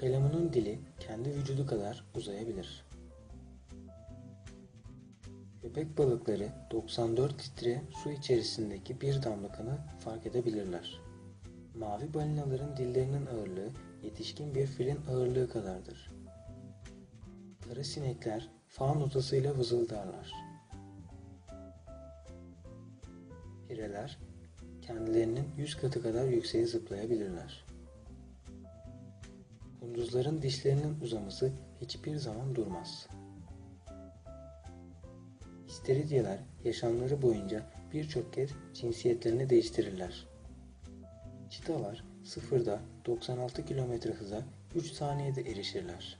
kalemunun dili kendi vücudu kadar uzayabilir. Köpek balıkları 94 litre su içerisindeki bir damla kanı fark edebilirler. Mavi balinaların dillerinin ağırlığı yetişkin bir filin ağırlığı kadardır. Kara sinekler faun notasıyla vızıldarlar. Pireler kendilerinin 100 katı kadar yükseğe zıplayabilirler. Kunduzların dişlerinin uzaması hiçbir zaman durmaz. İstiridyeler yaşamları boyunca birçok kez cinsiyetlerini değiştirirler. Çitalar sıfırda 96 km hıza 3 saniyede erişirler.